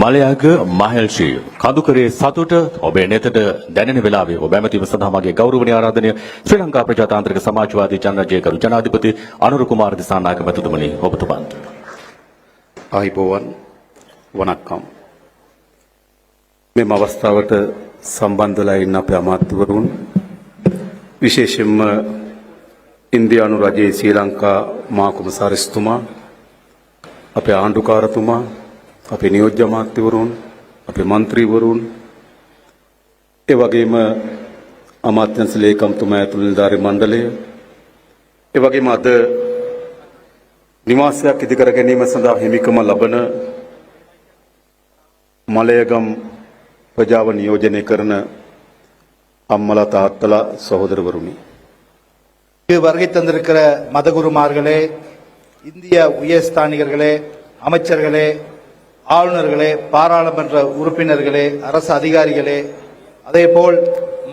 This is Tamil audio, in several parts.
මලයාග මහල්ෂී. කඳුකරේ සතුට ඔබේ නෙතට දැනෙන වෙලාවේ ඔබ ඇමතිව සඳහා මගේ ගෞරවනීය ආරාධනය ශ්‍රී ලංකා ප්‍රජාතාන්ත්‍රික සමාජවාදී ජනරජයකරු ජනාධිපති අනුර කුමාර දිසානායක මැතිතුමනි ඔබතුමන්ට. ආයිබෝවන් වනක්කම්. මෙම අවස්ථාවට සම්බන්ධලා ඉන්න අපේ අමාත්‍යවරුන් විශේෂයෙන්ම ඉන්දියානු රජයේ ශ්‍රී ලංකා මා කොමසාරිස්තුමා අපේ ආණ්ඩුකාරතුමා අපේ නියෝජ්‍ය අමාත්‍යවරුන්, අපේ മന്ത്രിවරුන්, ඒ වගේම අමාත්‍යංශ ලේකම්තුමා ඇතුළු නිලධාරී මණ්ඩලය, ඒ වගේම අද නිවාසයක් ඉදිකර ගැනීම සඳහා හිමිකම ලබන මලයගම් ප්‍රජාව නියෝජනය කරන අම්මලා තාත්තලා சகோதரவருமி வருகை தந்திருக்கிற மதகுருமார்களே இந்திய உயர் ஸ்தானிகர்களே அமைச்சர்களே ஆளுநர்களே பாராளுமன்ற உறுப்பினர்களே அரசு அதிகாரிகளே அதேபோல்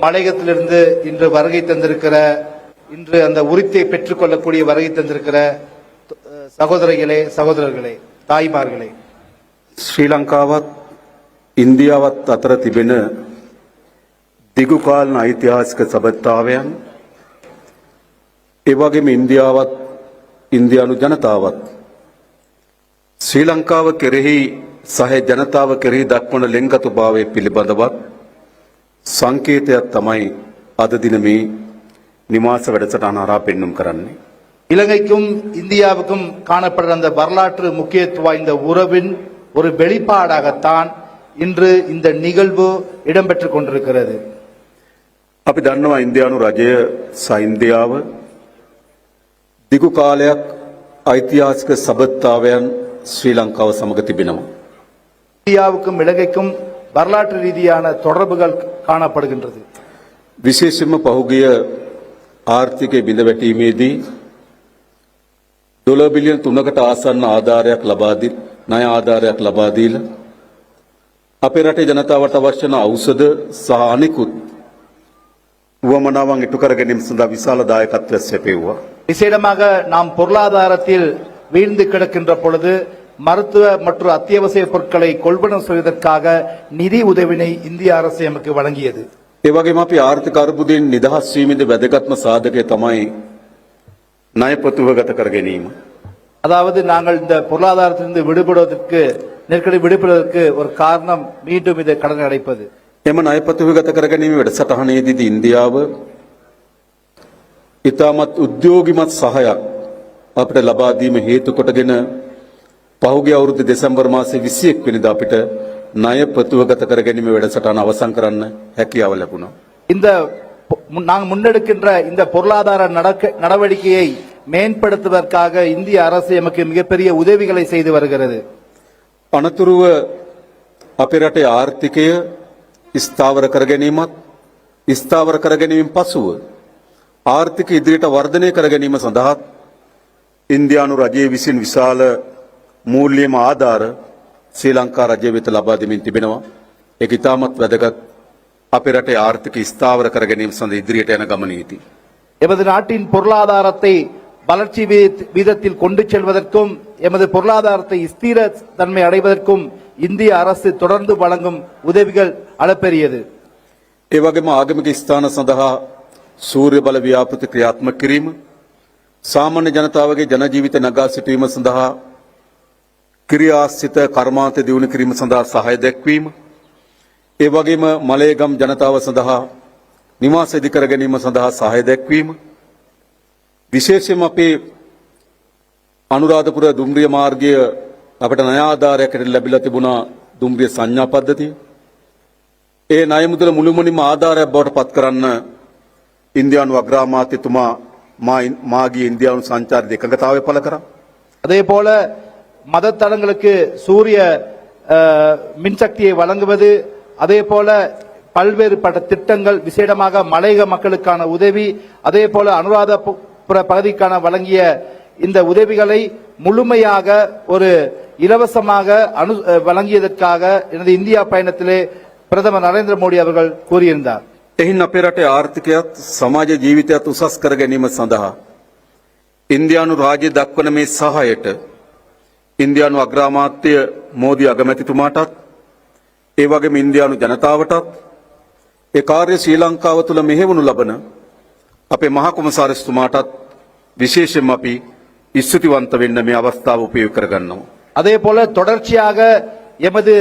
மலையகத்திலிருந்து இன்று வருகை தந்திருக்கிற இன்று அந்த உரித்தை பெற்றுக்கொள்ளக்கூடிய வருகை தந்திருக்கிற அஹ், சகோதரிகளே சகோதரர்களே தாய்மார்களே ශ්‍රී ලංකාවත් ඉන්දියාවත් අතර තිබෙන දිගුකාලන ඓතිහාසික සබත්තාවයන් ඒ වගේම ඉන්දියාවත් ඉන්දියානු ජනතාවත් ශ්‍රී කෙරෙහි සහ ජනතාව කෙරෙහි දක්වන ලෙන්ගතුභාවය පිළිබඳවත් සංකේතයක් තමයි අද දින මේ නිවාස වැඩසටහන හරහා පෙන්눔 කරන්නේ. இலங்கைக்கும் இந்தியாவுக்கும் காணப்படுற அந்த வரலாற்று முக்கியத்துவ இந்த உறவின் ஒரு வெளிப்பாடாகத்தான் இன்று இந்த நிகழ்வு இடம்பெற்று கொண்டிருக்கிறது අපි දන්නවා ඉන්දියානු රජය සයින්දියාව දිගු කාලයක් ඓතිහාසික සබත්තාවයන් ශ්‍රී ලංකාව සමග තිබෙනවා. இந்தியாவுக்கும் இலங்கைக்கும் வரலாற்று ரீதியான தொடர்புகள் காணப்படுகின்றது විශේෂෙන්ම පහුගිය ආර්ථිකය බිඳ වැටීමේදී ඩොලර් බිලියන 3කට ආසන්න ආධාරයක් ලබා දී ණය ආධාරයක් ලබා දීලා අපේ රටේ ජනතාවට අවශ්‍ය වන ඖෂධ සහ අනිකුත් උවමනාවන් ඉටු කර ගැනීම සඳහා විශාල දායකත්වයක් සැපෙව්වා. விசேடமாக நாம் பொருளாதாரத்தில் வீழ்ந்து கிடக்கின்ற பொழுது மருத்துவ மற்றும் அத்தியாவசிய பொருட்களை கொள்வனம் செய்வதற்காக நிதி உதவினை இந்திய அரசு எமக்கு வழங்கியது ඒ වගේම අපි ආර්ථික අර්බුදයෙන් නිදහස් වීමේදී වැදගත්ම සාධකය තමයි ණය ප්‍රතිවගත කර ගැනීම. அதாவது நாங்கள் இந்த பொருளாதாரத்திலிருந்து விடுபடுவதற்கு நெருக்கடி விடுபடுவதற்கு ஒரு காரணம் மீண்டும் இதை கடன் அடைப்பது එම ණය ප්‍රතිවගත කර ගැනීම වැඩසටහනේදී ඉන්දියාව ඉතාමත් උද්‍යෝගිමත් සහයක් අපිට ලබා දීම හේතු කොටගෙන පහුගිය අවුරුදු දෙසැම්බර් මාසයේ 21 වෙනිදා අපිට ණය ප්‍රතිවගත කර ගැනීම වැඩසටහන අවසන් කරන්න හැකියාව ලැබුණා. இந்த பொ- முன்- நாங்கள் முன்னெடுக்கின்ற இந்த பொருளாதார நடக்க- நடவடிக்கையை மேம்படுத்துவதற்காக இந்திய அரசு எமக்கு மிகப்பெரிய உதவிகளை செய்து வருகிறது අනතුරුව අපේ රටේ ආර්ථිකය ස්ථාවර කර ගැනීමත් ස්ථාවර කර ගැනීමෙන් පසුව ආර්ථික ඉදිරියට වර්ධනය කර ගැනීම සඳහා ඉන්දියානු රජයේ විසින් විශාල මූල්‍යම ආධාර ශ්‍රී ලංකා රජය වෙත ලබා දෙමින් තිබෙනවා. ඒක ඉතාමත් වැදගත් අපේ රටේ ආර්ථික ස්ථාවර කර ගැනීම සඳහා ඉදිරියට යන ගමනේදී. எமது நாட்டின் பொருளாதாரத்தை வளர்ச்சி வீத- வீதத்தில் கொண்டு செல்வதற்கும் எமது பொருளாதாரத்தை ஸ்திர தன்மை அடைவதற்கும் இந்திய அரசு தொடர்ந்து வழங்கும் உதவிகள் அளப்பெரியது ඒ වගේම ආගමික ස්ථාන සඳහා සූර්ය බල ව්‍යාපෘති ක්‍රියාත්මක කිරීම සාමාන්‍ය ජනතාවගේ ජන ජීවිත නගා සිටුවීම සඳහා ක්‍රියාසිත කර්මාන්ත දියුණු කිරීම සඳහා සහාය දැක්වීම ඒ වගේම මලයගම් ජනතාව සඳහා නිවාස ඉදිකර ගැනීම සඳහා සහාය දැක්වීම. විශේෂයෙන්ම අපේ අනුරාධපුර දුම්රිය මාර්ගය අපට ණය ආධාරයකට ලැබිලා තිබුණා දුම්රිය සංඥා පද්ධතිය. ඒ ණය මුදල මුළුමනින්ම ආධාරයක් බවට පත් කරන්න ඉන්දියානු අග්‍රාමාත්‍යතුමා மாகி இந்தியாவின் சஞ்சாரத்தை கங்கத்தாவை பல அதே போல மதத்தலங்களுக்கு சூரிய மின்சக்தியை வழங்குவது அதே போல பல்வேறு பட்ட திட்டங்கள் விசேடமாக மலையக மக்களுக்கான உதவி அதே போல அனுராதபுர பகுதிக்கான வழங்கிய இந்த உதவிகளை முழுமையாக ஒரு இலவசமாக அனு வழங்கியதற்காக எனது இந்தியா பயணத்திலே பிரதமர் நரேந்திர மோடி அவர்கள் கூறியிருந்தார் එහින් අපේ රටේ ආර්ථිකයත් සමාජ ජීවිතයත් උසස් කර ගැනීම සඳහා ඉන්දියානු රාජ්‍ය දක්වන මේ සහායට ඉන්දියානු අග්‍රාමාත්‍ය මෝදී අගමැතිතුමාටත් ඒ වගේම ඉන්දියානු ජනතාවටත් ඒ කාර්ය ශ්‍රී ලංකාව තුළ මෙහෙවනු ලබන අපේ මහා කොමසාරිස්තුමාටත් විශේෂයෙන්ම අපි ස්තුතිවන්ත වෙන්න මේ අවස්ථාව උපයෝග කරගන්නවා. அதே போல தொடர்ச்சியாக எமது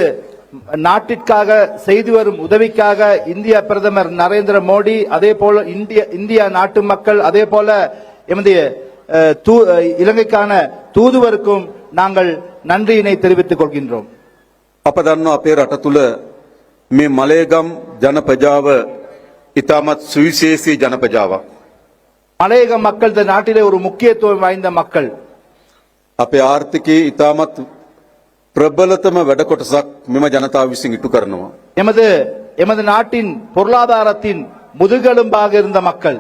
நாட்டிற்காக செய்து வரும் உதவிக்காக இந்திய பிரதமர் நரேந்திர மோடி அதே போல இந்திய இந்தியா நாட்டு மக்கள் அதே போல எமது அஹ், தூ- அஹ், இலங்கைக்கான தூதுவருக்கும் நாங்கள் நன்றியினை தெரிவித்துக் கொள்கின்றோம் අප දන්නවා අපේ රට තුළ මේ මලේගම් ජනපජාව ඉතාමත් සුවිශේෂී ජනපජාවක්. மலையக மக்கள் இந்த நாட்டிலே ஒரு முக்கியத்துவம் வாய்ந்த மக்கள் අපේ ආර්ථිකයේ ඉතාමත් ප්‍රබලතම වැඩ කොටසක් මෙම ජනතාව විසින් ඉටු කරනවා. எமது எமது நாட்டின் பொருளாதாரத்தின் முதுகெலும்பாக இருந்த மக்கள்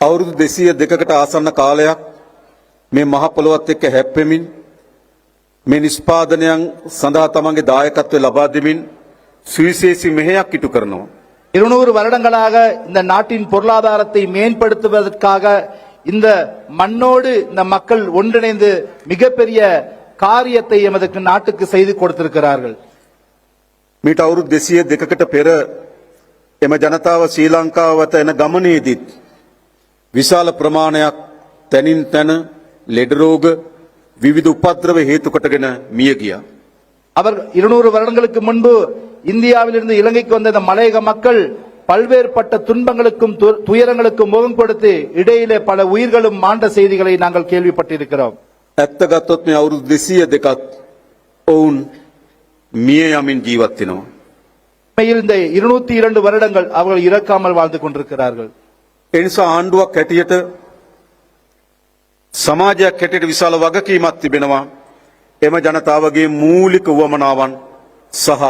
අවුරුදු දෙසිය දෙකකට ආසන්න කාලයක් මේ මහපොළොවත් එක්ක හැප්පෙමින් මේ නිස්පාදනයන් සඳහා තමන්ගේ දායකත්වය ලබා දෙමින් සුවිශේෂී මෙහෙයක් ඉටු කරනවා. இருநூறு வருடங்களாக இந்த நாட்டின் பொருளாதாரத்தை மேம்படுத்துவதற்காக இந்த மண்ணோடு இந்த மக்கள் ஒன்றிணைந்து மிகப்பெரிய காரியத்தை எமது நாட்டுக்கு செய்து கொடுத்திருக்கிறார்கள் මීට අවුරුදු දෙසිය දෙකකට පෙර එම ජනතාව ශ්‍රී ලංකාවත එන ගමනේදීත් විශාල ප්‍රමාණයක් තැනින් තැන ලෙඩරෝග විවිධ උපද්‍රව හේතුකටගෙන මිය ගියා. அவர் இருநூறு வருடங்களுக்கு முன்பு இந்தியாவிலிருந்து இலங்கைக்கு வந்த இந்த மலையக மக்கள் பல்வேறுபட்ட துன்பங்களுக்கும் து- துயரங்களுக்கும் முகம் கொடுத்து இடையிலே பல உயிர்களும் மாண்ட செய்திகளை நாங்கள் கேள்விப்பட்டிருக்கிறோம் ඇත්ත ගත්තොත් මේ අවුරුදු දෙසිය දෙකත් ඔවුන් මිය යමින් ජීවත් වෙනවා. உண்மையில் இந்த இருநூத்தி இரண்டு வருடங்கள் அவர்கள் இறக்காமல் வாழ்ந்து கொண்டிருக்கிறார்கள் එනිසා ආණ්ඩුවක් හැටියට සමාජයක් හැටියට විශාල වගකීමක් තිබෙනවා. එම ජනතාවගේ මූලික වුවමනාවන් සහ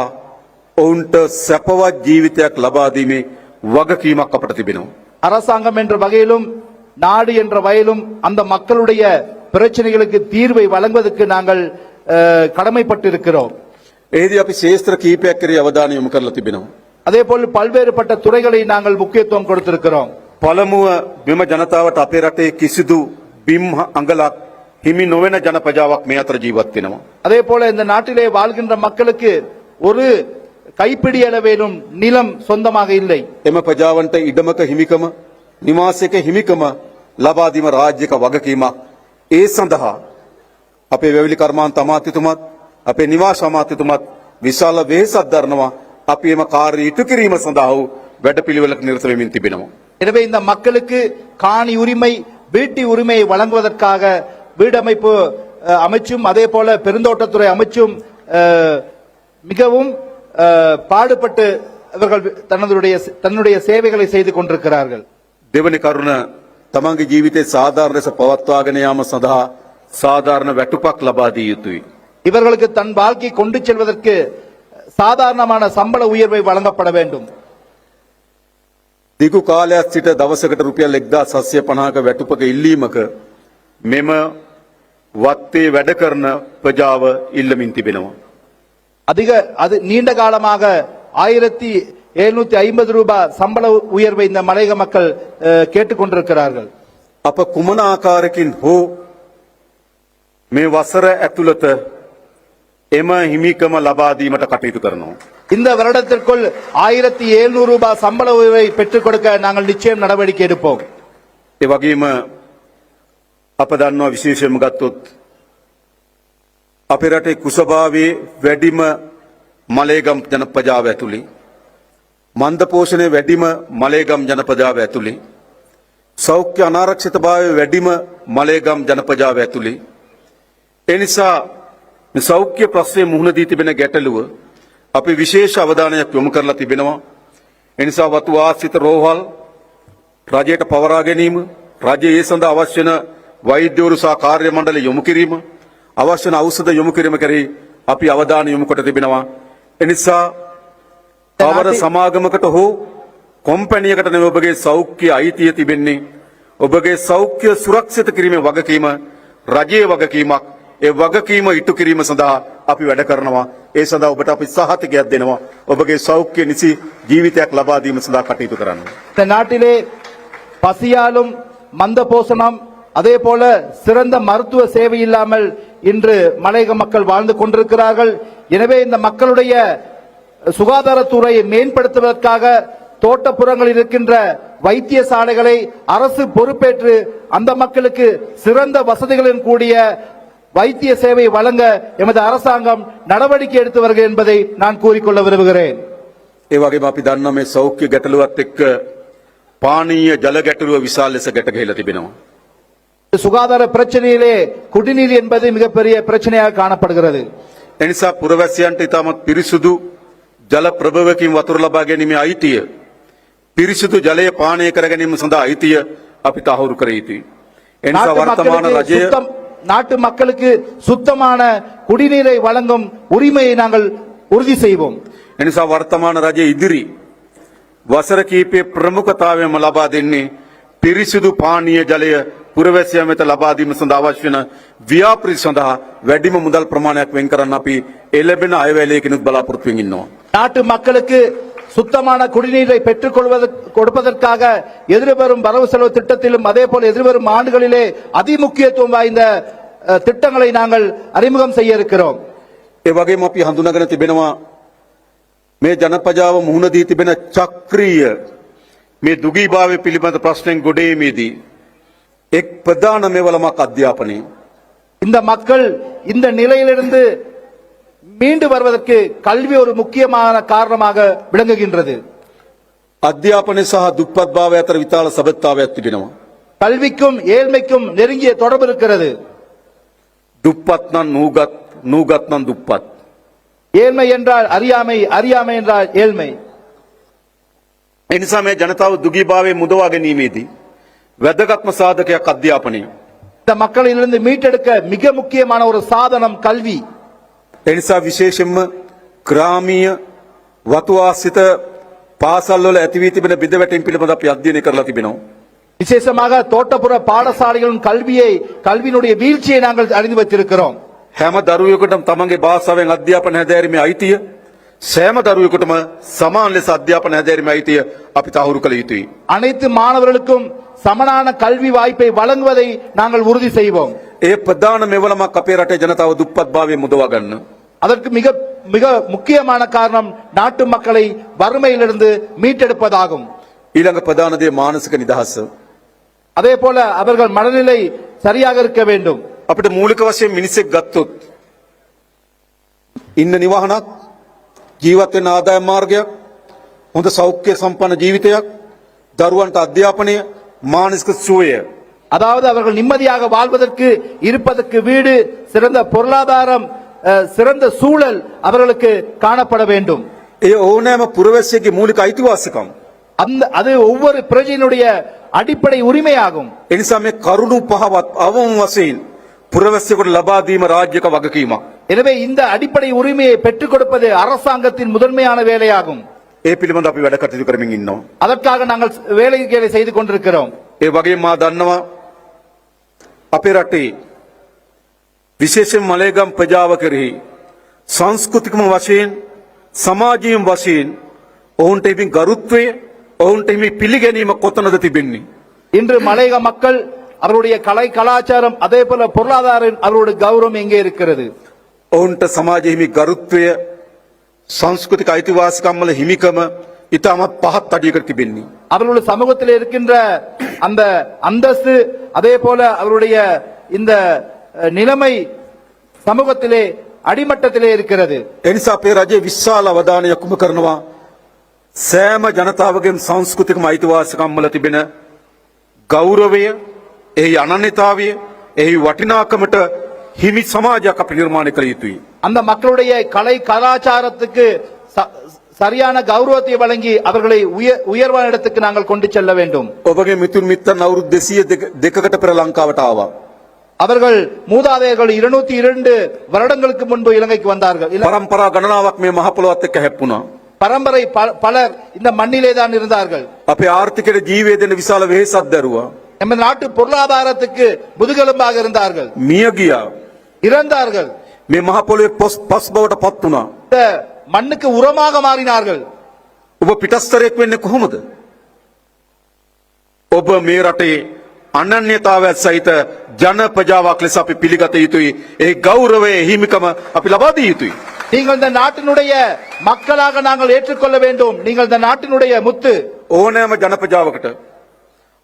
ඔවුන්ට සැපවත් ජීවිතයක් ලබා දීමේ වගකීමක් අපට තිබෙනවා. அரசாங்கம் என்ற வகையிலும் நாடு என்ற வகையிலும் அந்த மக்களுடைய பிரச்சனைகளுக்கு தீர்வை வழங்குவதற்கு நாங்கள் அஹ், கடமைப்பட்டிருக்கிறோம் එහිදී අපි ශේෂ්ත්‍ර කීපයක් කරේ අවධානය යොමු කරලා තිබෙනවා. அதே போல் பல்வேறுபட்ட துறைகளை நாங்கள் முக்கியத்துவம் கொடுத்திருக்கிறோம் පළමුව මෙම ජනතාවට අපේ රටේ කිසිදු බිම් අඟලක් හිමි නොවන ජනපජාවක් මේ අතර ජීවත් වෙනවා. அதே போல இந்த நாட்டிலே வாழ்கின்ற மக்களுக்கு ஒரு கைப்பிடி அளவேனும் நிலம் சொந்தமாக இல்லை එම ප්‍රජාවන්ට ඉඩමක හිමිකම නිවාසයක හිමිකම ලබාදීම රාජ්‍යක වගකීමක්. ඒ සඳහා අපේ වැවිලි කර්මාන්ත අමාත්‍යතුමත් අපේ නිවාස අමාත්‍යතුමත් විශාල වෙහෙසක් දරනවා අපි එම කාර්ය ඉටු කිරීම සඳහා වූ වැඩපිළිවෙලක නිරත වෙමින් තිබෙනවා. எனவே இந்த மக்களுக்கு காணி உரிமை வீட்டு உரிமையை வழங்குவதற்காக வீடமைப்பு அஹ், அமைச்சும் அதே போல பெருந்தோட்டத்துறை அமைச்சும் அஹ், மிகவும் அஹ், பாடுபட்டு இவர்கள் தன்னுடைய தன்னுடைய சேவைகளை செய்து கொண்டிருக்கிறார்கள் දෙවනි කරුණ තමන්ගේ ජීවිතේ සාධාරණ ලෙස පවත්වාගෙන යාම සඳහා සාධාරණ වැටුපක් ලබා දිය යුතුයි. இவர்களுக்கு தன் வாழ்க்கை கொண்டு செல்வதற்கு சாதாரணமான சம்பள உயர்வை வழங்கப்பட வேண்டும் දිගු කාලයක් සිට දවසකට රුපියල් 1750ක වැටුපක ඉල්ලීමක මෙම වත්තේ වැඩ කරන ප්‍රජාව ඉල්ලමින් තිබෙනවා. அதிக அது நீண்ட காலமாக ஆயிரத்தி எழுநூத்தி ஐம்பது ரூபாய் சம்பள உயர்வை இந்த மலையக மக்கள் அஹ், கேட்டுக்கொண்டிருக்கிறார்கள் අප කුමන ආකාරකින් හෝ මේ වසර ඇතුළත එම හිමිකම ලබා දීමට කටයුතු කරනවා. இந்த வருடத்திற்குள் ஆயிரத்தி எழுநூறு ரூபாய் சம்பள உயர்வை பெற்றுக் கொடுக்க நாங்கள் நிச்சயம் நடவடிக்கை எடுப்போம் ඒ වගේම අප දන්නවා විශේෂයෙන්ම ගත්තොත් අපේ රටේ කුසභාවයේ වැඩිම මලේගම් ජනපජාව ඇතුළේ මන්ද පෝෂණය වැඩිම මලේගම් ජනපජාව ඇතුළේ. සෞඛ්‍ය අනාරක්ෂිතභාවය වැඩිම මලේගම් ජනපජාව ඇතුළේ. ඒ නිසා මේ සෞඛ්‍ය ප්‍රශ්නය මුහුණ දී තිබෙන ගැටලුව අපි විශේෂ අවධානයක් යොමු කරලා තිබෙනවා. ඒ නිසා වතු ආශ්‍රිත රෝහල් රජයට පවරා ගැනීම රජය ඒ සඳහා අවශ්‍ය වන වෛද්‍යවරු සහ කාර්ය මණ්ඩල යොමු කිරීම අවශ්‍ය වන ඖෂධ යොමු කිරීම කෙරෙහි අපි අවධානය යොමු කොට තිබෙනවා. එනිසා පවර සමාගමකට හෝ කොම්පැනියකට නෙවෙයි ඔබගේ සෞඛ්‍ය අයිතිය තිබෙන්නේ ඔබගේ සෞඛ්‍ය සුරක්ෂිත කිරීමේ වගකීම රජයේ වගකීමක් ඒ වගකීම ඉටු කිරීම සඳහා අපි වැඩ කරනවා ඒ සඳහා ඔබට අපි සහතිකයක් දෙනවා ඔබගේ සෞඛ්‍ය නිසි ජීවිතයක් ලබා දීම සඳහා කටයුතු කරන්න இந்த நாட்டிலே பசியாலும் மந்த போசனம் அதே போல சிறந்த மருத்துவ சேவை இல்லாமல் இன்று மலையக மக்கள் வாழ்ந்து கொண்டிருக்கிறார்கள் எனவே இந்த மக்களுடைய சுகாதாரத்துறையை மேம்படுத்துவதற்காக தோட்டப்புறங்களில் இருக்கின்ற வைத்தியசாலைகளை அரசு பொறுப்பேற்று அந்த மக்களுக்கு சிறந்த வசதிகளுடன் கூடிய வைத்திய சேவை வழங்க எமது அரசாங்கம் நடவடிக்கை எடுத்து வருகிறது என்பதை நான் கூறிக்கொள்ள விரும்புகிறேன் ඒ වගේම අපි දන්න මේ සෞඛ්‍ය ගැටලුවත් එක්ක පානීය ජල ගැටලුව විශාල ලෙස ගැට ගහලා තිබෙනවා. சுகாதார பிரச்சனையிலே குடிநீர் என்பது மிகப்பெரிய பிரச்சனையாக காணப்படுகிறது එනිසා පුරවැසියන්ට ඉතාමත් පිරිසුදු ජල ප්‍රභවකින් වතුර ලබා ගැනීමේ අයිතිය පිරිසුදු ජලය පානය කර ගැනීම සඳහා අයිතිය අපි තහවුරු කර යුතුයි. එනිසා நாட்டு වර්තමාන மக்களுக்கு රජය சுத்தம் நாட்டு மக்களுக்கு சுத்தமான குடிநீரை வழங்கும் உரிமையை நாங்கள் உறுதி செய்வோம் එනිසා වර්තමාන රජය ඉදිරි වසර කීපයේ ප්‍රමුඛතාවයම ලබා දෙන්නේ පිරිසිදු පානීය ජලය පුරවැසියන් වෙත ලබා දීම සඳහා අවශ්‍ය වෙන ව්‍යාපෘති සඳහා වැඩිම මුදල් ප්‍රමාණයක් වෙන් කරන්න අපි එළඹෙන අයවැලයකිනුත් බලාපොරොත්තු වෙමින් ඉන්නවා. நாட்டு மக்களுக்கு சுத்தமான குடிநீரை பெற்றுக் கொள்வது கொடுப்பதற்காக எதிர்வரும் வரவு செலவு திட்டத்திலும் அதே போல எதிர்வரும் ஆண்டுகளிலே அதிமுக்கியத்துவம் வாய்ந்த அஹ், திட்டங்களை நாங்கள் அறிமுகம் செய்ய இருக்கிறோம் ඒ වගේම අපි හඳුනාගෙන තිබෙනවා මේ ජනපජාව මුහුණ දී තිබෙන චක්‍රීය මේ දුගීභාවය පිළිබඳ ප්‍රශ්නයෙන් ගොඩේමේදී එක් ප්‍රධාන මෙවලමක් අධ්‍යාපනය. இந்த மக்கள் இந்த நிலையிலிருந்து மீண்டு வருவதற்கு கல்வி ஒரு முக்கியமான காரணமாக விளங்குகின்றது අධ්‍යාපනය සහ දුප්පත් භාවය අතර විතාල සබත්තාවයක් තිබෙනවා. கல்விக்கும் ஏழ்மைக்கும் நெருங்கிய தொடர்பு இருக்கிறது දුප්පත් නම් නූගත් නූගත් නම් දුප්පත්. ஏழ்மை என்றால் அறியாமை அறியாமை என்றால் ஏழ்மை එනිසා මේ ජනතාව දුගීභාවය මුදවා ගැනීමේදී. වැදගත්ම සාධකයක් අධ්‍යාපනය. இந்த மக்களிலிருந்து மீட்டெடுக்க மிக முக்கியமான ஒரு சாதனம் கல்வி එනිසා විශේෂෙන්ම ග්‍රාමීය වතුආසිත පාසල්වල ඇතිවී තිබෙන බිඳවැටීම් පිළිබඳ අපි අධ්‍යයනය කරලා තිබෙනවා. விசேஷமாக தோட்டப்புற பாடசாலைகளின் கல்வியை கல்வியினுடைய வீழ்ச்சியை நாங்கள் அறிந்து வைத்திருக்கிறோம் හැම දරුවෙකුටම තමන්ගේ භාෂාවෙන් අධ්‍යාපන හැදෑරීමේ අයිතිය සෑම දරුවෙකුටම සමාන ලෙස අධ්‍යාපන හැදෑරීමේ අයිතිය අපි තහවුරු කළ යුතුයි. அனைத்து மாணவர்களுக்கும் சமனான கல்வி வாய்ப்பை வழங்குவதை நாங்கள் உறுதி செய்வோம் ඒ ප්‍රධාන මෙවලමක් අපේ රටේ ජනතාව දුප්පත් භාවය මුදවා ගන්න. அதற்கு மிக மிக முக்கியமான காரணம் நாட்டு மக்களை வறுமையிலிருந்து மீட்டெடுப்பதாகும் ඊළඟ ප්‍රධාන දේ මානසික නිදහස. அதே போல அவர்கள் மனநிலை சரியாக இருக்க வேண்டும் අපිට මූලික වශයෙන් මිනිසෙක් ගත්තොත් ඉන්න නිවහනක් ජීවත් වෙන්න ආදායම් මාර්ගයක් හොඳ සෞඛ්‍ය සම්පන්න ජීවිතයක් දරුවන්ට අධ්‍යාපනය මානසික සුවය அதாவது அவர்கள் நிம்மதியாக வாழ்வதற்கு இருப்பதற்கு வீடு சிறந்த பொருளாதாரம் அஹ், சிறந்த சூழல் அவர்களுக்கு காணப்பட வேண்டும் ඒ ඕනෑම පුරවැසියගේ මූලික අයිතිවාසිකම්. அந்த அது ஒவ்வொரு பிரஜையினுடைய அடிப்படை உரிமையாகும் එනිසා මේ කරුණු පහවත් අවම වශයෙන් පුරවැසියෙකුට ලබා දීම රාජ්‍යක වගකීමක්. எனவே இந்த அடிப்படை உரிமையை பெற்றுக் கொடுப்பது அரசாங்கத்தின் முதன்மையான வேலையாகும் ඒ පිළිබඳ අපි වැඩ කටයුතු කරමින් ඉන්නවා. அதற்காக நாங்கள் வேலைகளை செய்து கொண்டிருக்கிறோம் ඒ වගේ මා දන්නවා අපේ රටේ විශේෂයෙන් මලේගම් ප්‍රජාව කෙරෙහි සංස්කෘතිකම වශයෙන් සමාජීය වශයෙන් ඔවුන්ට ඉතින් ගරුත්වය ඔවුන්ට හිමි පිළිගැනීම කොතනද තිබෙන්නේ. இன்று மலையக மக்கள் அவருடைய கலை கலாச்சாரம் அதே போல பொருளாதாரம் அவருடைய கௌரவம் எங்கே இருக்கிறது ඔවුන්ට සමාජ හිමි ගරුත්වය සංස්කෘතික අයිතිවාසිකම්වල හිමිකම ඉතාමත් පහත් අඩියකට තිබෙන්නේ. அவர்களுடைய சமூகத்தில் இருக்கின்ற அந்த அந்தஸ்து அதே போல அவருடைய இந்த அஹ், நிலைமை சமூகத்திலே அடிமட்டத்திலே இருக்கிறது එනිසා අපේ රජයේ විශාල අවධානයක් යොමු කරනවා සෑම ජනතාවගෙන් සංස්කෘතිකම අයිතිවාසිකම්වල තිබෙන ගෞරවය, එහි අනන්‍යතාවය, එහි වටිනාකමට හිමි සමාජයක් අපි නිර්මාණය කළ යුතුයි. அந்த மக்களுடைய கலை கலாச்சாரத்துக்கு ச- சரியான கௌரவத்தை வழங்கி அவர்களை உய- உயர்வான இடத்துக்கு நாங்கள் கொண்டு செல்ல வேண்டும் ඔබගේ මිතුන් මිත්තන් අවුරුදු 200 දෙකකට පෙර ලංකාවට ආවා. அவர்கள் மூதாதையர்கள் இருநூத்தி இரண்டு வருடங்களுக்கு முன்பு இலங்கைக்கு வந்தார்கள் இல- පරම්පරා ගණනාවක් මේ මහ පොළොවත් එක්ක හැප්පුණා. பரம்பரை ப- பலர் இந்த மண்ணிலே தான் இருந்தார்கள் අපේ ආර්ථිකයට ජීවය දෙන විශාල වෙහෙසක් දැරුවා. நம்ம நாட்டு பொருளாதாரத்துக்கு முதுகெலும்பாக இருந்தார்கள் මිය ගියා. இறந்தார்கள் මේ මහ පොළොවේ පොස් පස් බවට පත් වුණා. இந்த மண்ணுக்கு உரமாக மாறினார்கள் ඔබ පිටස්තරයෙක් වෙන්නේ කොහොමද? ඔබ මේ රටේ අනන්‍යතාවයක් සහිත ජන ප්‍රජාවක් ලෙස අපි පිළිගත යුතුයි. ඒ ගෞරවය හිමිකම අපි ලබා දිය යුතුයි. நீங்கள் இந்த நாட்டினுடைய மக்களாக நாங்கள் ஏற்றுக்கொள்ள வேண்டும் நீங்கள் இந்த நாட்டினுடைய முத்து ඕනෑම ජනපජාවකට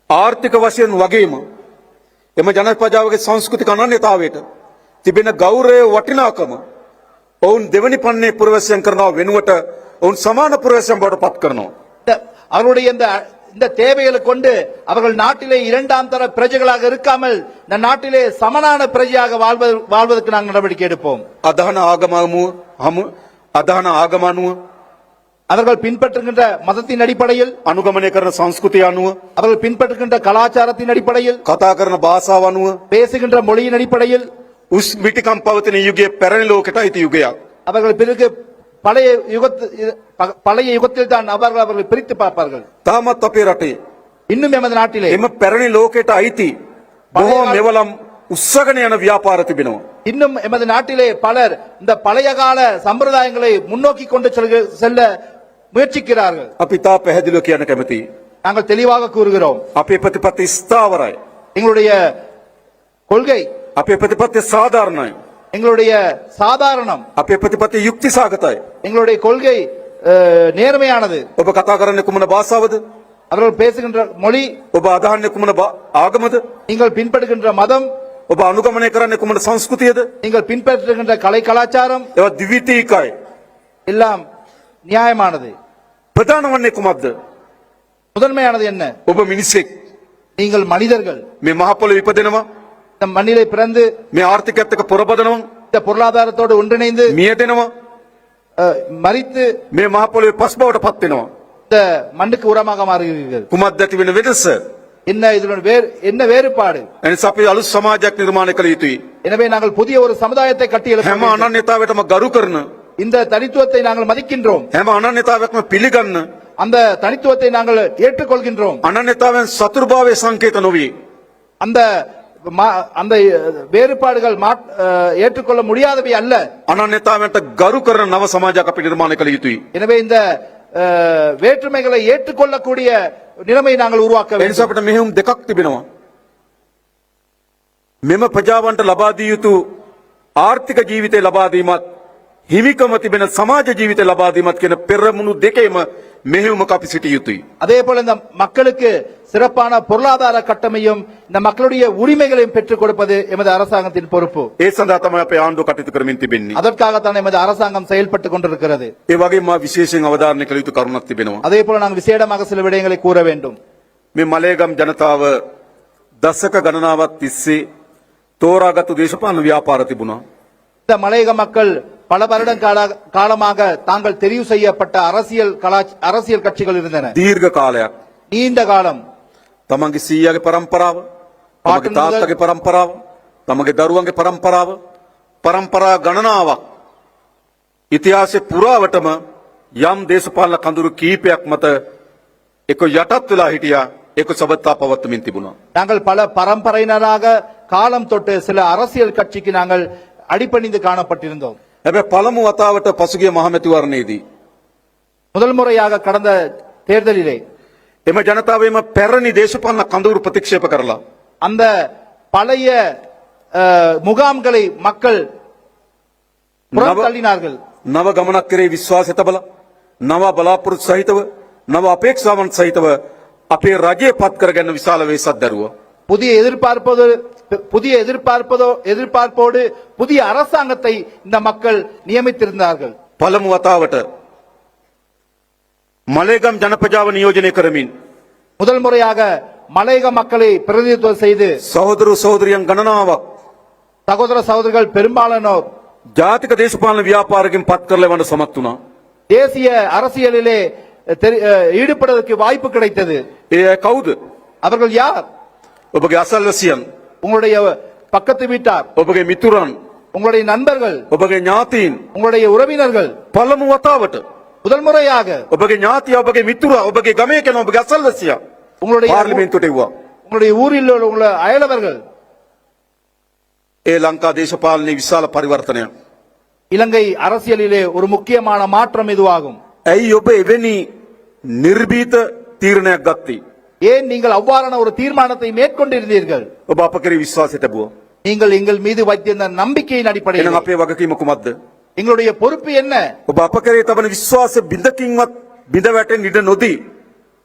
ආර්ථික වශයෙන් වගේම එම ජනපජාවගේ සංස්කෘතික අනන්‍යතාවයට තිබෙන ගෞරවය වටිනාකම ඔවුන් දෙවනි පන්නේ පුරවැසියන් කරනවා වෙනුවට ඔවුන් සමාන පුරවැසියන් බවට පත් කරනවා. இந்த- அவருடைய இந்த இந்த தேவைகளை கொண்டு அவர்கள் நாட்டிலே இரண்டாம் தர பிரஜைகளாக இருக்காமல் இந்த நாட்டிலே சமனான பிரஜையாக வாழ்வது வாழ்வதற்கு நாங்கள் நடவடிக்கை எடுப்போம் අදහන ආගමමුව හමු අදහන ආගමනුව அவர்கள் பின்பற்றுகின்ற மதத்தின் அடிப்படையில் අනුගමනය කරන සංස්කෘතිය අනුව அவர்கள் பின்பற்றுகின்ற கலாச்சாரத்தின் அடிப்படையில் කතා කරන භාෂාව අනුව பேசுகின்ற மொழியின் அடிப்படையில் උස් විටිකම් පවතින යුගයේ පැරණි ලෝකෙට අයිති යුගයක්. அவர்கள் பிறகு பழைய யுகத்து ப- பழைய யுகத்தில் தான் அவர்கள் அவர்கள் பிரித்து பார்ப்பார்கள் තාමත් අපේ රටේ இன்னும் எமது நாட்டிலே එම පැරණි ලෝකෙට අයිති බොහෝ මෙවලම් උත්සගෙන යන ව්‍යාපාර තිබෙනවා. இன்னும் எமது நாட்டிலே பலர் இந்த பழைய கால சம்பிரதாயங்களை முன்னோக்கி கொண்டு செல்க- செல்ல முயற்சிக்கிறார்கள் අපි තා පැහැදිලිව කියන්න කැමතියි. நாங்கள் தெளிவாக கூறுகிறோம் අපේ ප්‍රතිපත්ති ස්ථාවරයි. எங்களுடைய கொள்கை අපේ ප්‍රතිපත්ති සාධාරණයි. எங்களுடைய சாதாரணம் අපේ ප්‍රතිපත්ති යුක්ති සාගතයි. எங்களுடைய கொள்கை அஹ், நேர்மையானது ඔබ කතා කරන්නේ කුමන භාෂාවද? அவர்கள் பேசுகின்ற மொழி ඔබ අදහන්නේ කුමන භා- ආගමද? நீங்கள் பின்பற்றுகின்ற மதம் ඔබ අනුගමනය කරන්නේ කුමන සංස්කෘතියද? நீங்கள் பின்பற்றுகின்ற கலை கலாச்சாரம் ඒවා ද්විතීකයි. எல்லாம் நியாயமானது ප්‍රධාන වන්නේ කුමක්ද? முதன்மையானது என்ன ඔබ මිනිසෙක් நீங்கள் மனிதர்கள் මේ මහ පොළොවේ ඉපදෙනවා. இந்த மண்ணிலே பிறந்து මේ ආර්ථිකයත් එක්ක පොරබදනවා. இந்த பொருளாதாரத்தோடு ஒன்றிணைந்து මියදෙනවා. அஹ், மரித்து මේ මහ පොළොවේ පස් බවට පත් වෙනවා. இந்த மண்ணுக்கு உரமாக மாறுகிறீர்கள் කුමක්ද ඇති වෙන වෙනස? என்ன இதனுடைய வேறு என்ன வேறுபாடு එනිසා අපි අලුත් සමාජයක් නිර්මාණය කළ යුතුයි. எனவே நாங்கள் புதிய ஒரு சமுதாயத்தை கட்டி எழுப்ப හැම வேண்டும். අනන්‍යතාවයටම ගරු කරන இந்த தனித்துவத்தை நாங்கள் மதிக்கின்றோம் හැම අනන්‍යතාවයක්ම පිළිගන්න அந்த தனித்துவத்தை நாங்கள் ஏற்றுக்கொள்கின்றோம் අනන්‍යතාවයන් සතුරුභාවය සංකේත නොවේ. அந்த மா- அந்த வேறுபாடுகள் மாற்- அஹ், ஏற்றுக்கொள்ள முடியாதவை அல்ல අනන්‍යතාවයන්ට ගරු කරන නව සමාජයක් අපි නිර්මාණය කළ යුතුයි. எனவே இந்த அஹ், வேற்றுமைகளை ஏற்றுக்கொள்ளக்கூடிய நிலைமை நாங்கள் உருவாக்க එනිසා வேண்டும் අපිට මෙහෙයුම් දෙකක් තිබෙනවා. මෙම ප්‍රජාවන්ට ලබා දිය යුතු ආර්ථික ජීවිතය ලබා දීමත් හිමිකම තිබෙන සමාජ ජීවිතය ලබා දීමත් කියන පෙරමුණු දෙකේම මෙහෙයුමක අපි සිටිය යුතුයි. அதே போல இந்த மக்களுக்கு சிறப்பான பொருளாதார கட்டமையும் இந்த மக்களுடைய உரிமைகளையும் பெற்றுக் கொடுப்பது எமது அரசாங்கத்தின் பொறுப்பு ඒ සඳහා තමයි අපේ ආණ්ඩුව කටයුතු කරමින් තිබෙන්නේ. அதற்காகத்தான் எமது அரசாங்கம் செயல்பட்டுக் கொண்டிருக்கிறது ඒ වගේම මා විශේෂයෙන් අවධාරණය කළ යුතු කරුණක් තිබෙනවා. அதே போல நாங்கள் விசேடமாக சில விடயங்களை கூற வேண்டும் මේ මලේගම් ජනතාව දසක ගණනාවක් තිස්සේ තෝරාගත්තු දේශපාලන ව්‍යාපාර තිබුණා. இந்த மலையக மக்கள் பல வருடம் கால- காலமாக தாங்கள் தெரிவு செய்யப்பட்ட அரசியல் கலாச் அரசியல் கட்சிகள் இருந்தன දීර්ඝ කාලයක්. நீண்ட காலம் තමන්ගේ සීයාගේ පරම්පරාව තමගේ පාටනගර- තාත්තගේ පරම්පරාව තමගේ දරුවන්ගේ පරම්පරාව පරම්පරා ගණනාවක් ඉතිහාසය පුරාවටම යම් දේශපාලන කඳුරු කීපයක් මත එක යටත් වෙලා හිටියා එක සබත්තා පවත්වමින් තිබුණා. நாங்கள் பல பரம்பரையினராக காலம் தொட்டு சில அரசியல் கட்சிக்கு நாங்கள் அடிபணிந்து காணப்பட்டிருந்தோம் හැබැ පළමු වතාවට පසුගිය මහමැතිවරණයේදී. முதல் முறையாக கடந்த தேர்தலிலே එම ජනතාවේම පැරණි දේශපාලන කඳවුරු ප්‍රතික්ෂේප කරලා. அந்த பழைய அஹ், முகாம்களை மக்கள் புறந்தள்ளினார்கள் නව ගමනක් කරේ විශ්වාසය තබල නව බලාපොරොත්තු සහිතව නව අපේක්ෂාවන් සහිතව අපේ රජය පත් කරගන්න විශාල වේසක් දැරුවා. புதிய எதிர்பார்ப்பது புதிய எதிர்பார்ப்பதோ எதிர்பார்ப்போடு புதிய அரசாங்கத்தை இந்த மக்கள் நியமித்திருந்தார்கள் පළමු වතාවට මලේගම් ජනපජාව නියෝජනය කරමින් முதல் முறையாக மலையக மக்களை பிரதிநிதித்துவம் செய்து සහෝදරු සහෝදරියන් ගණනාවක් சகோதர சகோதரிகள் பெரும்பாலானோர் ජාතික දේශපාලන ව්‍යාපාරකින් පත් කරල වන්න සමත් වුණා. தேசிய அரசியலிலே தெரி- அஹ், ஈடுபடுவதற்கு வாய்ப்பு கிடைத்தது ඒ අය කවුද. அவர்கள் யார் ඔබගේ අසල්වසියන් உங்களுடைய பக்கத்து வீட்டார் ඔබගේ මිතුරන් உங்களுடைய நண்பர்கள் ඔබගේ ඥාතීන් உங்களுடைய உறவினர்கள் පළමු වතාවට முதல் முறையாக ඔබගේ ඥාතිය ඔබගේ මිතුර ඔබගේ ගමේ කෙන ඔබගේ අසල්වසිය உங்களுடைய පාර්ලිමේන්තුවට එව්වා. உங்களுடைய ஊரில் உள்ள உள்ள அயலவர்கள் ඒ ලංකා දේශපාලනයේ විශාල පරිවර්තනයක්. இலங்கை அரசியலிலே ஒரு முக்கியமான மாற்றம் இதுவாகும் ඇයි ඔබ එවැනි නිර්භීත තීරණයක් ගත්තේ. ஏன் நீங்கள் அவ்வாறான ஒரு தீர்மானத்தை மேற்கொண்டிருந்தீர்கள் ඔබ අප කරේ විශ්වාසය තැබුව. நீங்கள் எங்கள் மீது வைத்திருந்த நம்பிக்கையின் එනම් அடிப்படையில் අපේ වගකීම කුමක්ද. எங்களுடைய பொறுப்பு என்ன ඔබ අප කරේ තබන විශ්වාස බිඳකින්වත් බිඳ වැටෙන් ඉඩ නොදී.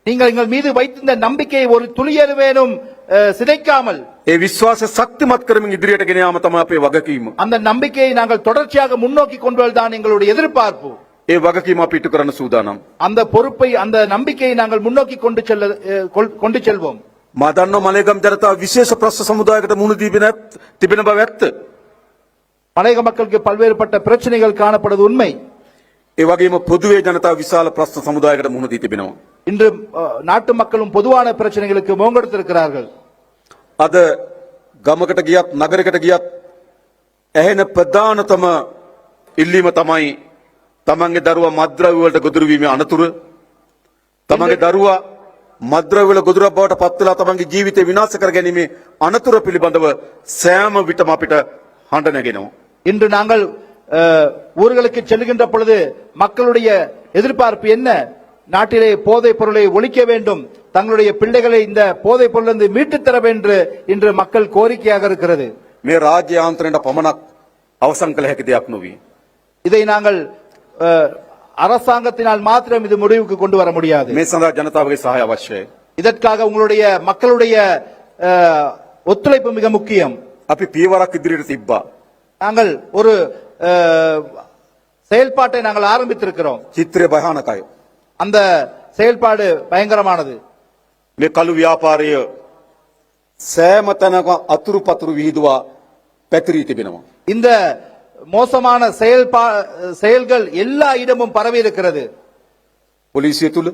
நீங்கள் எங்கள் மீது வைத்திருந்த நம்பிக்கையை ஒரு துளியருவேனும் அஹ், சிதைக்காமல் ඒ විශ්වාස ශක්තිමත් කරමින් ඉදිරියට ගෙන යාම තමයි අපේ වගකීම. அந்த நம்பிக்கையை நாங்கள் தொடர்ச்சியாக முன்னோக்கி கொண்டு வருவதுதான் எங்களுடைய எதிர்பார்ப்பு ඒ වගකීම අපි ඉටු කරන්න සූදානම්. அந்த பொறுப்பை அந்த நம்பிக்கையை நாங்கள் முன்னோக்கி கொண்டு செல்ல அஹ், கொள்- கொண்டு செல்வோம் මා දන්නවා මලේගම් ජනතාව විශේෂ ප්‍රශ්න සමුදායකට මුහුණ දීගෙන ඇත්- තිබෙන බව ඇත්ත. மலையக மக்களுக்கு பல்வேறுபட்ட பிரச்சனைகள் காணப்படுவது உண்மை ඒ වගේම පොදුවේ ජනතාව විශාල ප්‍රශ්න සමුදායකට මුහුණ දී තිබෙනවා. இன்று அஹ், நாட்டு மக்களும் பொதுவான பிரச்சனைகளுக்கு முகங்கொடுத்திருக்கிறார்கள் අද ගමකට ගියත් නගරකට ගියත් ඇහෙන ප්‍රධානතම ඉල්ලීම තමයි තමන්ගේ දරුවා මද්‍රව්‍ය වලට ගොදුරු වීමේ අනතුරු තමන්ගේ දරුවා මද්‍රව්‍ය වල ගොදුරක් බවට පත් වෙලා තමන්ගේ ජීවිතය විනාශ කර ගැනීමේ අනතුර පිළිබඳව සෑම විටම අපිට හඬ නැගෙනවා இன்று நாங்கள் அஹ், ஊர்களுக்கு செல்கின்ற பொழுது மக்களுடைய எதிர்பார்ப்பு என்ன நாட்டிலே போதைப் பொருளை ஒழிக்க வேண்டும் தங்களுடைய பிள்ளைகளை இந்த போதைப் பொருளிலிருந்து மீட்டுத் தர வேண்டும் என்று இன்று மக்கள் கோரிக்கையாக இருக்கிறது මේ රාජ්‍ය යාන්ත්‍රණයට පමණක් අවසන් කළ හැකි දෙයක් නොවේ இதை நாங்கள் அஹ், அரசாங்கத்தினால் மாத்திரம் இது முடிவுக்கு கொண்டு வர முடியாது මේ සඳහා ජනතාවගේ සහාය අවශ්‍යයි இதற்காக உங்களுடைய மக்களுடைய அஹ், ஒத்துழைப்பு மிக முக்கியம் අපි පියවරක් ඉදිරියට තිබ්බා நாங்கள் ஒரு அஹ், செயல்பாட்டை நாங்கள் ஆரம்பித்திருக்கிறோம் චිත්‍රය භයානකයි அந்த செயல்பாடு பயங்கரமானது මේ කළු ව්‍යාපාරය සෑම තැනක අතුරු පතුරු විහිදුවා පැතිරී තිබෙනවා. இந்த மோசமான செயல்பா செயல்கள் எல்லா இடமும் பரவி இருக்கிறது පොලිසිය තුළ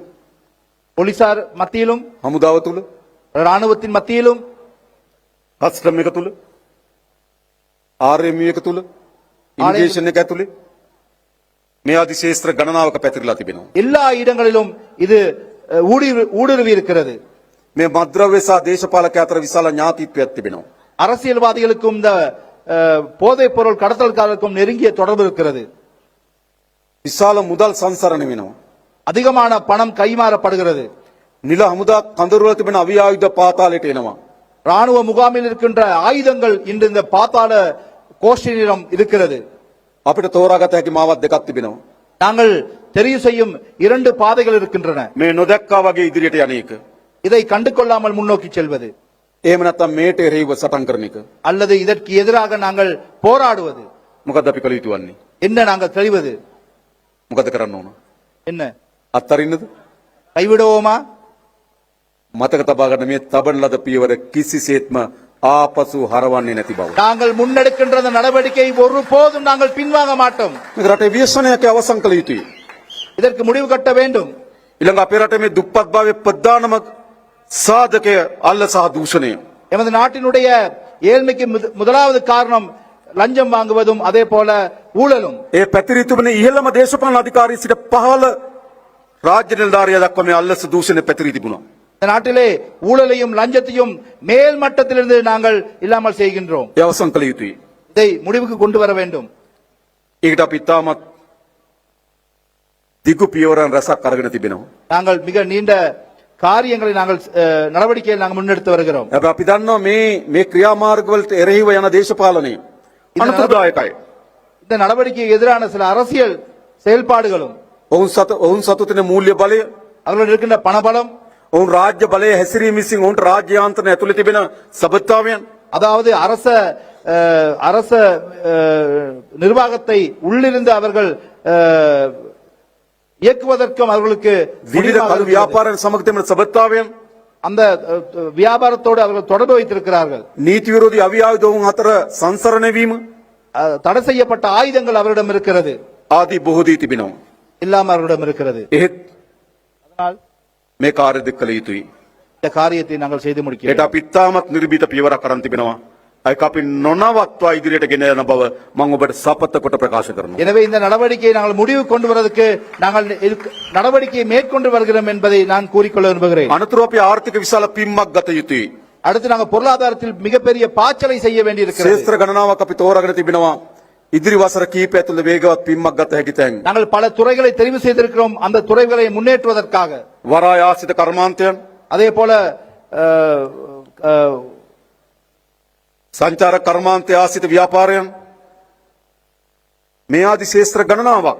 போலீசார் மத்தியிலும் හමුදාව තුළ ராணுவத்தின் மத்தியிலும் කස්ටම් එක තුළ ආර්යමිය එක තුළ ඉන්ගේෂන් එක ඇතුළේ මේ අධි ශේත්‍ර ගණනාවක පැතිරලා තිබෙනවා. எல்லா இடங்களிலும் இது அஹ், ஊடுருவி- ஊடுருவி இருக்கிறது මේ මද්‍රව්‍ය සහ දේශපාලක අතර විශාල ඥාතිත්වයක් තිබෙනවා. அரசியல்வாதிகளுக்கும் இந்த அஹ், போதைப் பொருள் கடத்தல்காரருக்கும் நெருங்கிய தொடர்பு இருக்கிறது විශාල මුදල් සංසරණ වෙනවා. அதிகமான பணம் கைமாறப்படுகிறது නිල හමුදා කඳරුවල තිබෙන අවියායුධ පාතාලයට එනවා. ராணுவ முகாமில் இருக்கின்ற ஆயுதங்கள் இன்று இந்த பாத்தாள கோஷ்டியிடம் இருக்கிறது අපිට තෝරාගත හැකි මාවත් දෙකක් තිබෙනවා. நாங்கள் தெரிவு செய்யும் இரண்டு பாதைகள் இருக்கின்றன මේ නොදැක්කා වගේ ඉදිරියට යන එක. இதை கண்டு கொள்ளாமல் முன்னோக்கி செல்வது එහෙම නැත්නම් මේට එරෙහිව සටන් කරන එක. அல்லது இதற்கு எதிராக நாங்கள் போராடுவது මොකද අපි කළ යුතු වන්නේ? என்ன நாங்கள் தெளிவது මොකද කරන්න ඕන? என்ன අත්තරින්නද? கைவிடுவோமா මතක තබා ගන්න මේ තබන ලද පියවර කිසිසේත්ම ආපසු හරවන්නේ නැති බව. நாங்கள் முன்னெடுக்கின்ற அந்த நடவடிக்கை ஒருபோதும் நாங்கள் பின்வாங்க மாட்டோம் මේක රටේ ව්‍යසනයක් අවසන් කළ යුතුයි. இதற்கு முடிவு கட்ட வேண்டும் ඊළඟ අපේ රටේ මේ දුප්පත් භාවයේ ප්‍රධානම සාධකය අල්ල සහ දූෂණය. எமது நாட்டினுடைய ஏழ்மைக்கு முத- முதலாவது காரணம் லஞ்சம் வாங்குவதும் அதே போல ஊழலும் ඒ පැතිරී තිබෙන ඉහළම දේශපාලන අධිකාරී සිට පහළ රාජ්‍ය නිලධාරිය දක්වා මේ අල්ලස දූෂණය පැතිරී තිබුණා. இந்த நாட்டிலே ஊழலையும் லஞ்சத்தையும் மேல் மட்டத்திலிருந்து நாங்கள் இல்லாமல் செய்கின்றோம் ඒ අවසන් කළ යුතුයි. இதை முடிவுக்கு கொண்டு வர வேண்டும் ඒකට අපි ඉතාමත් දිගු පියවරන් රැසක් අරගෙන තිබෙනවා. நாங்கள் மிக நீண்ட காரியங்களை நாங்கள் அஹ், நடவடிக்கையை நாங்கள் முன்னெடுத்து வருகிறோம் හැබැයි අපි දන්නවා මේ මේ ක්‍රියාමාර්ගවලට එරෙහිව යන දේශපාලනය අනතුරුදායකයි. இந்த நடவடிக்கைக்கு எதிரான சில அரசியல் செயல்பாடுகளும் ඔවුන් සතු ඔවුන් සතු තියෙන මූල්‍ය බලය அவர்கள் இருக்கின்ற பணபலம் ඔවුන් රාජ්‍ය බලය හැසිරීම විසින් ඔවුන්ට රාජ්‍ය යාන්ත්‍රණ ඇතුළේ තිබෙන සබත්තාවයන් அதாவது அரச அஹ், அரச அஹ், நிர்வாகத்தை உள்ளிருந்து அவர்கள் அஹ், இயக்குவதற்கும் அவர்களுக்கு விவித வியாபார சமூகத்தை சபத்தாவேன் அந்த வியாபாரத்தோடு அவர்கள் தொடர்பு வைத்திருக்கிறார்கள். நீதி விரோதி அவியாயுதவும் அத்தர சன்சரணைவியும் தடை செய்யப்பட்ட ஆயுதங்கள் அவரிடம் இருக்கிறது. ஆதி புகுதி திபினம் இல்லாம அவரிடம் இருக்கிறது. அதனால் மே காரியத்துக்களை இந்த காரியத்தை நாங்கள் செய்து முடிக்கிறோம். நிரூபித்த பிவர கடன் திபினவா පියවරක් කරන් තිබෙනවා. ඒක අපි නොනවත්වා ඉදිරියට ගෙන යන බව මම ඔබට සපත්ත කොට ප්‍රකාශ කරනවා. எனவே இந்த நடவடிக்கையை நாங்கள் முடிவு கொண்டு வருவதற்கு நாங்கள் இதுக்கு- நடவடிக்கையை மேற்கொண்டு வருகிறோம் என்பதை நான் கூறிக்கொள்ள விரும்புகிறேன் අනතුරු අපි ආර්ථික විශාල පිම්මක් ගත යුතුයි. அடுத்து நாங்கள் பொருளாதாரத்தில் மிகப்பெரிய பாய்ச்சலை செய்ய வேண்டியிருக்கிறது ශේත්‍ර ගණනාවක් අපි තෝරාගෙන තිබෙනවා. ඉදිරි වසර කීපය ඇතුළත වේගවත් පිම්මක් ගත හැකි තැන්. நாங்கள் பல துறைகளை தெரிவு செய்திருக்கிறோம் அந்த துறைகளை முன்னேற்றுவதற்காக වරාය ආශ්‍රිත කර්මාන්තයන්, அதே போல සංචාර කර්මාන්තය ආසිත ව්‍යාපාරයන් මේ ආදි ශේත්‍ර ගණනාවක්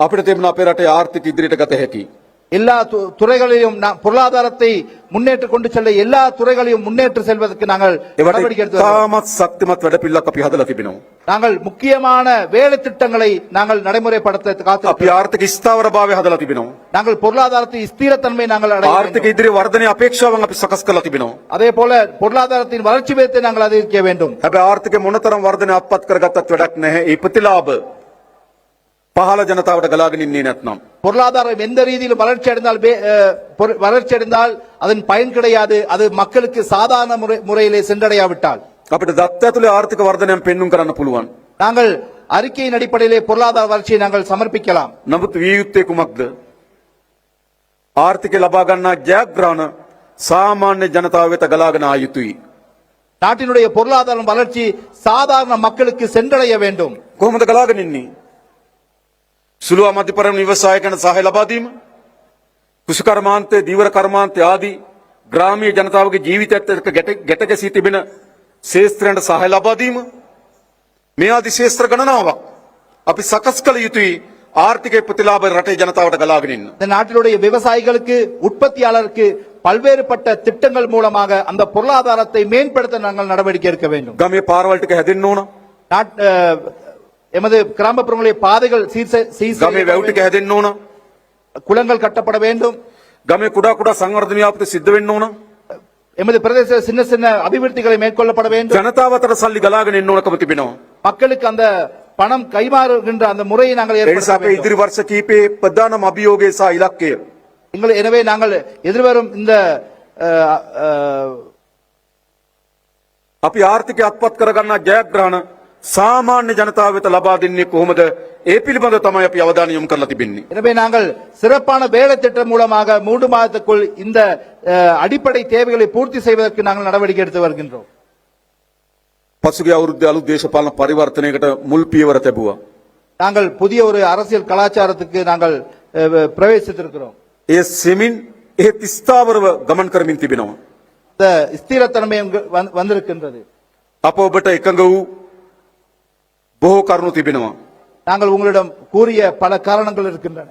අපිට තිබෙන අපේ රටේ ආර්ථික ඉදිරියට ගත හැකියි. எல்லா துறைகளையும் பொருளாதாரத்தை முன்னேற்று கொண்டு செல்ல எல்லா துறைகளையும் முன்னேற்று செல்வதற்கு நாங்கள் நாங்கள் முக்கியமான வேலை திட்டங்களை நாங்கள் நடைமுறைப்படுத்த காத்து நாங்கள் பொருளாதாரத்தை ஸ்திரத்தன்மை நாங்கள் ஆர்த்திக வர்தனை அபேட்சாவங்க சகஸ்கலத்தினோம் அதே போல பொருளாதாரத்தின் வளர்ச்சி விதத்தை நாங்கள் அதிகரிக்க வேண்டும். ஆர்த்திக முன்னத்தரம் வர்தனை அப்பாத்கரகத்தத் விடக்னே பகால ජනතාවට ගලාගෙන ඉන්නේ නැත්නම් பொருளாதாரம் எந்த ரீதியில் வளர்ச்சி அடைந்தால் வளர்ச்சி அடைந்தால் அதன் பயன் கிடையாது அது மக்களுக்கு சாதாரண முறை முறையிலே சென்றடையாவிட்டால் அப்படி දත් ඇතුලේ ආර්ථික වර්ධනයක් පෙන්වන්න කරන්න நாங்கள் அறிக்கையின் அடிப்படையிலே பொருளாதார வளர்ச்சியை நாங்கள் சமர்ப்பிக்கலாம். நமக்கு විය යුත්තේ කුමක්ද? ආර්ථිකය ලබා ගන්නා ජයග්‍රහණ සාමාන්‍ය ජනතාව වෙත ගලාගෙන நாட்டினுடைய பொருளாதார வளர்ச்சி சாதாரண மக்களுக்கு சென்றடைய வேண்டும். කොහොමද ගලාගෙන ඉන්නේ? සුළු අමධ්‍යපරම නිවසායකයන් සහාය ලබා දීම, කුෂිකර්මාන්තය, දීවර කර්මාන්තය ආදී ග්‍රාමීය ජනතාවගේ ජීවිතයත් එක්ක ගැට ගැට ගැසී තිබෙන ශේස්ත්‍රයන්ට සහාය ලබා දීම මේ ආදී ශේස්ත්‍ර ගණනාවක් අපි සකස් කළ යුතුයි ආර්ථික ප්‍රතිලාභ රටේ ජනතාවට ගලාගෙන ඉන්න. இந்த நாட்டினுடைய விவசாயிகளுக்கு உற்பத்தியாளருக்கு பல்வேறுபட்ட திட்டங்கள் மூலமாக அந்த பொருளாதாரத்தை மேம்படுத்த நாங்கள் நடவடிக்கை எடுக்க வேண்டும் ගමේ පාරවල් ටික හැදෙන්න ඕන. நாட்- அஹ், எமது கிராமப்புறங்களுடைய பாதைகள் சீர் செ- சீர் ගමේ செய்ய වැව් ටික හැදෙන්න ඕන. குளங்கள் கட்டப்பட வேண்டும் ගමේ කුඩා කුඩා සංවර්ධන ව්‍යාපෘති සිද්ධ වෙන්න ඕන. எமது பிரதேச சின்ன சின்ன அபிவிருத்திகளை மேற்கொள்ளப்பட வேண்டும் ජනතාව අතර සල්ලි ගලාගෙන එන්න ඕනකම තිබෙනවා. மக்களுக்கு அந்த பணம் கைமாறுகின்ற அந்த முறையை நாங்கள் ඒ ஏற்படுத்த නිසා අපේ வேண்டும். ඉදිරි වර්ෂ කීපයේ ප්‍රධානම අභියෝගය සහ ඉලක්කය எங்களை எனவே நாங்கள் எதிர்வரும் இந்த அஹ், அஹ், අපි ආර්ථිකය අත්පත් කරගන්නා ජයග්‍රහණ සාමාන්‍ය ජනතාව වෙත ලබා දෙන්නේ කොහොමද? ඒ පිළිබඳව තමයි අපි අවධානය යොමු කරලා තිබෙන්නේ. எனவே நாங்கள் சிறப்பான வேலை திட்டம் மூலமாக மூன்று மாதத்துக்குள் இந்த அஹ், அடிப்படை தேவைகளை பூர்த்தி செய்வதற்கு நாங்கள் நடவடிக்கை எடுத்து வருகின்றோம் පසුගිය අවුරුද්දේ අලුත් දේශපාලන පරිවර්තනයකට මුල් පියවර තැබුවා. நாங்கள் புதிய ஒரு அரசியல் கலாச்சாரத்துக்கு நாங்கள் அஹ், பிரவேசித்திருக்கிறோம் ඒ සෙමින් ඒත් ස්ථාවරව ගමන් කරමින් තිබෙනවා. இந்த ஸ்திரத்தன்மை இங்கு வந்து- வந்திருக்கின்றது අප ඔබට එකඟ වූ බොහෝ කරුණු තිබෙනවා. நாங்கள் உங்களிடம் கூறிய பல காரணங்கள் இருக்கின்றன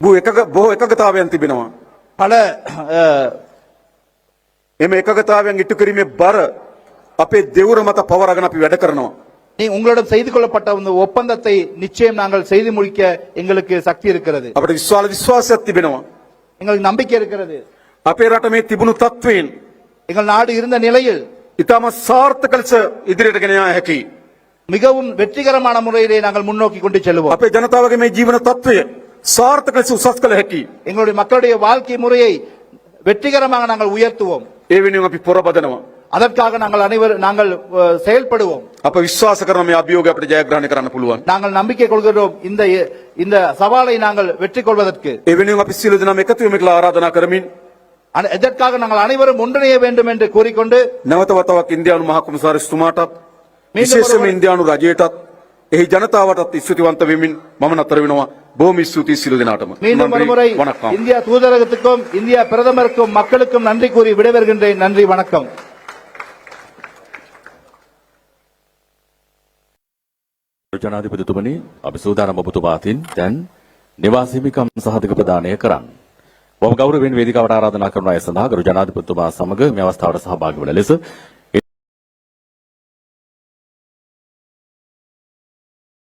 බොහෝ එකඟ බොහෝ එකඟතාවයන් තිබෙනවා. பல அஹ், එම එකඟතාවයන් ඉටු කිරීමේ බර අපේ දෙවුර මත පවරගෙන අපි වැඩ කරනවා. நீ உங்களிடம் செய்து கொள்ளப்பட்ட இந்த ஒப்பந்தத்தை நிச்சயம் நாங்கள் செய்து முடிக்க எங்களுக்கு சக்தி இருக்கிறது අපට විශ්වාල විශ්වාසයක් තිබෙනවා. எங்களுக்கு நம்பிக்கை இருக்கிறது අපේ රට මේ තිබුණු තත්වයෙන් எங்கள் நாடு இருந்த நிலையில் ඉතාම සාර්ථක ලෙස ඉදිරියට ගෙන යා හැකි. மிகவும் வெற்றிகரமான முறையிலே நாங்கள் முன்னோக்கி கொண்டு செல்வோம் අපේ ජනතාවගේ මේ ජීවන තත්වය සාර්ථක ලෙස උසස් කළ හැකි. எங்களுடைய மக்களுடைய வாழ்க்கை முறையை வெற்றிகரமாக நாங்கள் உயர்த்துவோம் ඒ වෙනුවෙන් අපි පොරබදනවා. அதற்காக நாங்கள் அனைவரும் நாங்கள் அஹ், செயல்படுவோம் අප විශ්වාස කරන මේ අභියෝගය අපිට ජයග්‍රහණය කරන්න පුළුවන්. நாங்கள் நம்பிக்கை கொள்கிறோம் இந்த இந்த சவாலை நாங்கள் வெற்றி கொள்வதற்கு ඒ වෙනුවෙන් අපි සියලු දෙනාම එකතු වෙමු කියලා ආරාධනා කරමින් அன- இதற்காக நாங்கள் அனைவரும் ஒன்றிணைய வேண்டும் என்று கூறிக்கொண்டு නැවත වතාවක් ඉන්දියානු මහ කොමසාරිස්තුමාටත් මේක විශේෂයෙන්ම බරපතල- ඉන්දියානු රජයටත් එහි ජනතාවටත් ස්තුතිවන්ත වෙමින් මම නතර වෙනවා. බොහොම ස්තුතියි සියලු දෙනාටම. மீண்டும் நன்றி, ஒருமுறை வணக்கம். இந்தியா தூதரகத்துக்கும் இந்தியா பிரதமருக்கும் மக்களுக்கும் நன்றி கூறி விடைபெறுகின்றேன் நன்றி வணக்கம் ජනාධිපතිතුමනි අපි සූදානම් ඔබතුමා අතින් දැන් නිවාස හිමිකම් සහතික ප්‍රදානය කරන්න. ඔබ ගෞරවයෙන් වේදිකාවට ආරාධනා කරන අය සඳහා ගරු ජනාධිපතිතුමා සමග මේ අවස්ථාවට සහභාගී වන ලෙස